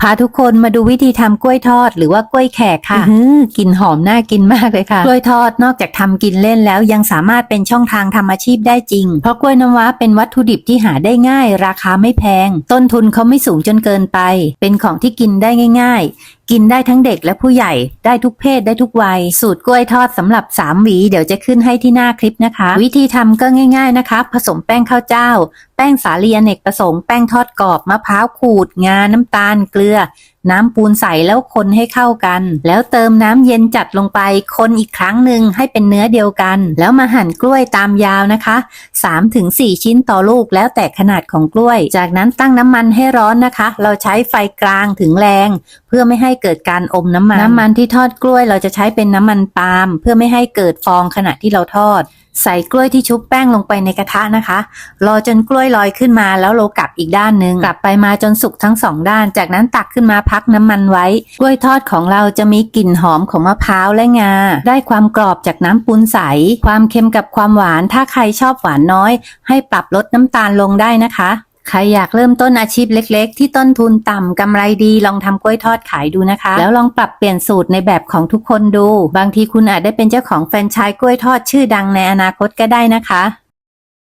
พาทุกคนมาดูวิธีทำกล้วยทอดหรือว่ากล้วยแขกค่ะอื้อหือกลิ่นหอมน่ากินมากเลยค่ะ กล้วยทอดนอกจากทำกินเล่นแล้วยังสามารถเป็นช่องทางทำอาชีพได้จริง เพราะกล้วยน้ำว้าเป็นวัตถุดิบที่หาได้ง่าย ราคาไม่แพง ต้นทุนเขาไม่สูงจนเกินไป เป็นของที่กินได้ง่าย ๆ กินได้ทั้งเด็กและผู้ใหญ่ได้ทุกเพศได้ทุกวัย สูตรกล้วยทอดสำหรับ 3 หวี เดี๋ยวจะขึ้นให้ที่หน้าคลิปนะคะ วิธีทำก็ง่าย ๆนะคะ ผสมแป้งข้าวเจ้า แป้งสาลีอเนกประสงค์แป้งทอดกรอบมะพร้าวขูด งา น้ำตาลเกลือ น้ำปูนใสแล้วคนให้เข้ากัน แล้วเติมน้ำเย็นจัดลงไป คนอีกครั้งหนึ่งให้เป็นเนื้อเดียวกัน แล้วมาหั่นกล้วยตามยาวนะคะ 3-4 ชิ้นต่อลูกแล้วแต่ขนาดของกล้วย จากนั้นตั้งน้ำมันให้ร้อนนะคะ เราใช้ไฟกลางถึงแรง เพื่อไม่ให้เกิดการอมน้ำมัน น้ำมันที่ทอดกล้วยเราจะใช้เป็นน้ำมันปาล์มเพื่อไม่ให้เกิดฟองขณะที่เราทอด ใส่กล้วยที่ชุบแป้งลงไปในกระทะนะคะ รอจนกล้วยลอยขึ้นมาแล้วเรากลับอีกด้านหนึ่งกลับไปมาจนสุกทั้งสองด้าน จากนั้นตักขึ้นมาพักน้ำมันไว้ กล้วยทอดของเราจะมีกลิ่นหอมของมะพร้าวและงา ได้ความกรอบจากน้ำปูนใส ความเค็มกับความหวาน ถ้าใครชอบหวานน้อย ให้ปรับลดน้ำตาลลงได้นะคะ ใครอยากเริ่มต้นอาชีพเล็ก ๆ ที่ต้นทุนต่ำกำไรดีลองทำกล้วยทอดขายดูนะคะ แล้วลองปรับเปลี่ยนสูตรในแบบของทุกคนดู บางทีคุณอาจได้เป็นเจ้าของแฟรนไชส์กล้วยทอดชื่อดังในอนาคตก็ได้นะคะ